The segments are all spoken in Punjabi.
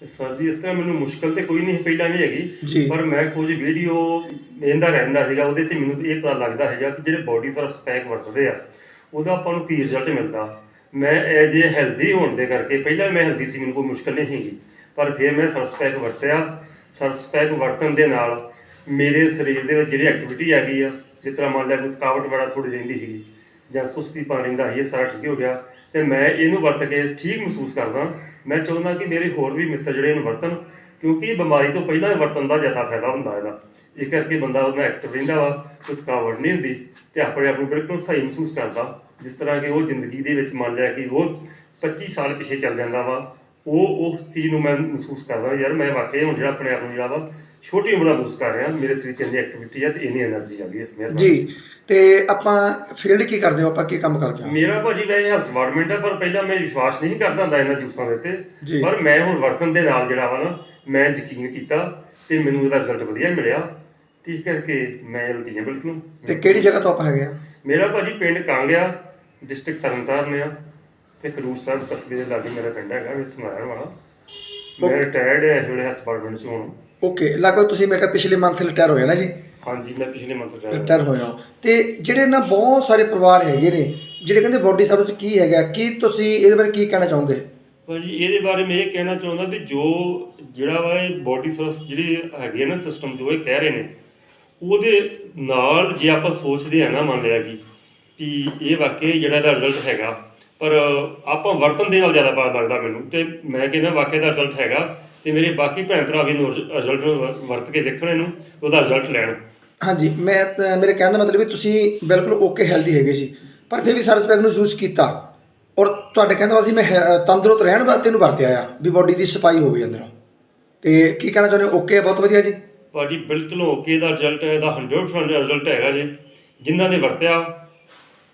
ਸਰ ਜੀ ਇਸ ਤਰ੍ਹਾਂ ਮੈਨੂੰ ਮੁਸ਼ਕਲ ਤੇ ਕੋਈ ਨਹੀਂ ਪਹਿਲਾਂ ਵੀ ਹੈਗੀ। ਪਰ ਮੈਂ ਕੁਝ ਵੀਡੀਓ ਵੇਖਦਾ ਰਹਿੰਦਾ ਸੀਗਾ ਉਹਦੇ ਤੇ ਮੈਨੂੰ ਇਹ ਪਤਾ ਲੱਗਦਾ ਹੈਗਾ ਕਿ ਜਿਹੜੇ ਬੋਡੀ ਸਰਸ ਪੈਕ ਵਰਤਦੇ ਆ ਉਹਦਾ ਆਪਾਂ ਨੂੰ ਕੀ ਰਿਜ਼ਲਟ ਮਿਲਦਾ। ਮੈਂ ਐਜ ਏ ਹੈਲਦੀ ਹੋਣ ਦੇ ਕਰਕੇ ਪਹਿਲਾਂ ਮੈਂ ਹੈਲਦੀ ਸੀ ਮੈਨੂੰ ਕੋਈ ਮੁਸ਼ਕਲ ਨਹੀਂ ਸੀਗੀ। ਪਰ ਫਿਰ ਮੈਂ ਸਰਸ ਪੈਕ ਵਰਤਿਆ। ਸਰਸ ਪੈਕ ਵਰਤਣ ਦੇ ਨਾਲ ਮੇਰੇ ਸਰੀਰ ਦੇ ਵਿੱਚ ਜਿਹੜੀ ਐਕਟੀਵਿਟੀ ਆ ਗਈ ਆ ਜਿਸ ਤਰ੍ਹਾਂ ਮੰਨ ਲਿਆ ਕੋਈ ਥਕਾਵਟ ਬੜਾ ਥੋੜੀ ਰਹਿੰਦੀ ਸੀਗੀ ਜਾਂ ਸੁਸਤੀ ਪਾਣੀ ਦਾ ਸੀ ਇਹ ਸਾਰਾ ਠੀਕ ਹੋ ਗਿਆ ਤੇ ਮੈਂ ਇਹਨੂੰ ਵਰਤ ਕੇ ਠੀਕ ਮਹਿਸੂਸ ਕਰਦਾ। ਮੈਂ ਚਾਹੁੰਦਾ ਕਿ ਮੇਰੇ ਹੋਰ ਵੀ ਮਿੱਤਰ ਜਿਹੜੇ ਇਹਨੂੰ ਵਰਤਣ, ਕਿਉਂਕਿ ਇਹ ਬਿਮਾਰੀ ਤੋਂ ਪਹਿਲਾਂ ਵਰਤਣ ਦਾ ਜ਼ਿਆਦਾ ਫਾਇਦਾ ਹੁੰਦਾ ਇਹਦਾ। ਇਹ ਕਰਕੇ ਬੰਦਾ ਉਹਦਾ ਐਕਟਿਵ ਰਹਿੰਦਾ ਵਾ ਕੋਈ ਥਕਾਵਟ ਨਹੀਂ ਹੁੰਦੀ ਤੇ ਆਪਣੇ ਆਪ ਨੂੰ ਬਿਲਕੁਲ ਸਹੀ ਮਹਿਸੂਸ ਕਰਦਾ, ਜਿਸ ਤਰ੍ਹਾਂ ਕਿ ਉਹ ਜ਼ਿੰਦਗੀ ਦੇ ਵਿੱਚ ਮੰਨ ਲਿਆ ਕਿ ਉਹ 25 ਸਾਲ ਪਿੱਛੇ ਚੱਲ ਜਾਂਦਾ ਵਾ ਉਹ ਉਸ ਚੀਜ਼ ਨੂੰ ਮੈਂ ਮਹਿਸੂਸ ਕਰਦਾ ਯਾਰ ਮੈਂ ਵਾਕਈ ਹੁਣ ਜਿਹੜਾ ਆਪਣੇ ਆਪ ਨੂੰ ਜਿਹੜਾ ਵਾ ਛੋਟੀ ਉਮਰ ਦਾ ਮਹਿਸੂਸ ਕਰ ਰਿਹਾ ਮੇਰੇ ਸਰੀਰ 'ਚ ਇੰਨੀ ਐਕਟੀਵਿਟੀ ਹੈ ਤੇ ਇੰਨੀ એનર્ਜੀ ਆ ਗਈ ਹੈ ਮਿਹਰਬਾਨੀ। ਜੀ ਤੇ ਆਪਾਂ ਫੀਲਡ ਕੀ ਕਰਦੇ ਹੋ? ਆਪਾਂ ਕੀ ਕੰਮ ਕਰਦੇ ਹੋ? ਮੇਰਾ ਭਾਜੀ ਵੈਸੇ ਹਸਵਾਰਡਮੈਂਟ ਹੈ ਪਰ ਪਹਿਲਾਂ ਮੈਂ ਵਿਸ਼ਵਾਸ ਨਹੀਂ ਕਰਦਾ ਹੁੰਦਾ ਇਹਨਾਂ ਜੂਸਾਂ ਦੇ ਉੱਤੇ। ਪਰ ਮੈਂ ਹੁਣ ਵਰਤਨ ਦੇ ਨਾਲ ਜਿਹੜਾ ਵਾ ਨਾ ਮੈਂ ਯਕੀਨ ਕੀਤਾ ਤੇ ਮੈਨੂੰ ਇਹਦਾ ਰਿਜ਼ਲਟ ਵਧੀਆ ਮਿਲਿਆ। ਤੇ ਕਰਕੇ ਮੈਂ ਲਪੀਆਂ ਬਿਲਕੁਲ। ਤੇ ਕਿਹੜੀ ਜਗ੍ਹਾ ਤੋਂ ਆਪਾਂ ਹੈਗੇ ਆ? ਮੇਰਾ ਭਾਜੀ ਪਿੰਡ ਕਾਂਗਿਆ ਡਿਸਟ੍ਰਿਕਟ ਤਰਨਤਾਰਨ ਆ। ਤੇ ਖਡੂਰ ਸਾਹਿਬ ਕਸਬੇ ਦੇ ਲਾਗੇ ਮੇਰਾ ਪਿੰਡ ਹੈਗਾ ਮੈਂ ਇੱਥੋਂ ਰਹਿਣ ਵਾਲਾ। ਮੈਂ ਰਿਟਾਇਰਡ ਹੈ ਇਸ ਵੇਲੇ ਡਿਪਾਰਟਮੈਂਟ 'ਚ। ਹੁਣ ਓਕੇ ਲਗਭਗ ਤੁਸੀਂ ਮੈਂ ਕਿਹਾ ਪਿਛਲੇ ਮੰਥ ਰਿਟਾਇਰ ਹੋਏ ਨਾ ਜੀ? ਹਾਂਜੀ ਮੈਂ ਪਿਛਲੇ ਮੰਥ ਰਿਟਾਇਰ ਰਿਟਾਇਰ ਹੋਏ ਹੋ ਤੇ ਜਿਹੜੇ ਨਾ ਬਹੁਤ ਸਾਰੇ ਪਰਿਵਾਰ ਹੈਗੇ ਨੇ ਜਿਹੜੇ ਕਹਿੰਦੇ ਬੋਡੀ ਸਰਵਿਸ ਕੀ ਹੈਗਾ ਕੀ ਤੁਸੀਂ ਇਹਦੇ ਬਾਰੇ ਕੀ ਕਹਿਣਾ ਚਾਹੋਗੇ? ਭਾਜੀ ਇਹਦੇ ਬਾਰੇ ਮੈਂ ਇਹ ਕਹਿਣਾ ਚਾਹੁੰਦਾ ਵੀ ਜੋ ਜਿਹੜਾ ਵਾ ਇਹ ਬੋਡੀ ਸਰਵਿਸ ਜਿਹੜੀ ਹੈਗੀ ਹੈ ਨਾ ਸਿਸਟਮ ਜੋ ਇਹ ਕਹਿ ਰਹੇ ਨੇ ਉਹਦੇ ਨਾਲ ਜੇ ਆਪਾਂ ਸੋਚਦੇ ਆ ਨਾ ਮੰਨ ਲਿਆ ਕਿ ਇਹ ਵਾਕਈ ਜਿਹੜਾ ਦਾ ਰਿਜ਼ਲਟ ਹੈਗਾ ਪਰ ਆਪਾਂ ਵਰਤਨ ਦੇ ਨਾਲ ਜ਼ਿਆਦਾ ਪਤਾ ਲੱਗਦਾ ਮੈਨੂੰ ਤੇ ਮੈਂ ਕਹਿੰਦਾ ਵਾਕਈ ਦਾ ਰਿਜ਼ਲਟ ਹੈਗਾ ਤੇ ਮੇਰੇ ਬਾਕੀ ਭੈਣ ਭਰਾ ਵੀ ਰਿਜ਼ਲਟ ਵਰਤ ਕੇ ਦੇਖਣ ਇਹਨੂੰ ਉਹਦਾ ਰਿਜ਼ਲਟ ਲੈਣ। ਹਾਂਜੀ ਮੈਂ ਮੇਰੇ ਕਹਿਣ ਦਾ ਮਤਲਬ ਵੀ ਤੁਸੀਂ ਬਿਲਕੁਲ ਓਕੇ ਹੈਲਦੀ ਹੈਗੇ ਸੀ ਪਰ ਫਿਰ ਵੀ ਸਰਵਿਸ ਪੈਕ ਨੂੰ ਯੂਜ਼ ਕੀਤਾ। ਔਰ ਤੁਹਾਡੇ ਕਹਿੰਦਾ ਸੀ ਮੈਂ ਹੈ- ਤੰਦਰੁਸਤ ਰਹਿਣ ਵਾਸਤੇ ਇਹਨੂੰ ਵਰਤਿਆ ਆ ਵੀ ਬੋਡੀ ਦੀ ਸਫ਼ਾਈ ਹੋਵੇ ਅੰਦਰੋਂ। ਤੇ ਕੀ ਕਹਿਣਾ ਚਾਹੁੰਦੇ ਹੋ? ਓਕੇ ਬਹੁਤ ਵਧੀਆ ਜੀ। ਭਾਜੀ ਬਿਲਕੁਲ ਓਕੇ ਦਾ ਰਿਜ਼ਲਟ ਹੈ ਇਹਦਾ 100% ਰਿਜ਼ਲਟ ਹੈਗਾ ਜੀ। ਜਿਨ੍ਹਾਂ ਨੇ ਵਰਤਿਆ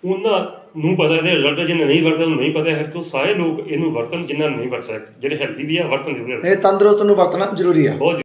ਉਹਨਾਂ ਨੂੰ ਪਤਾ ਇਹਦੇ ਰਿਜ਼ਲਟ ਜਿਨ੍ਹਾਂ ਨਹੀਂ ਵਰਤਿਆ ਉਹਨੂੰ ਨਹੀਂ ਪਤਾ ਹੈ ਕਿ ਸਾਰੇ ਲੋਕ ਇਹਨੂੰ ਵਰਤਣ ਜਿਨ੍ਹਾਂ ਨੇ ਨਹੀਂ ਵਰਤਿਆ ਜਿਹੜੇ ਹੈਲਦੀ ਵੀ ਆ ਵਰਤਣ ਜ਼ਰੂਰ ਇਹ ਤੰਦਰੁਸਤ ਨੂੰ ਵਰਤਣਾ ਜ਼ਰੂਰੀ ਆ। ਬਹੁਤ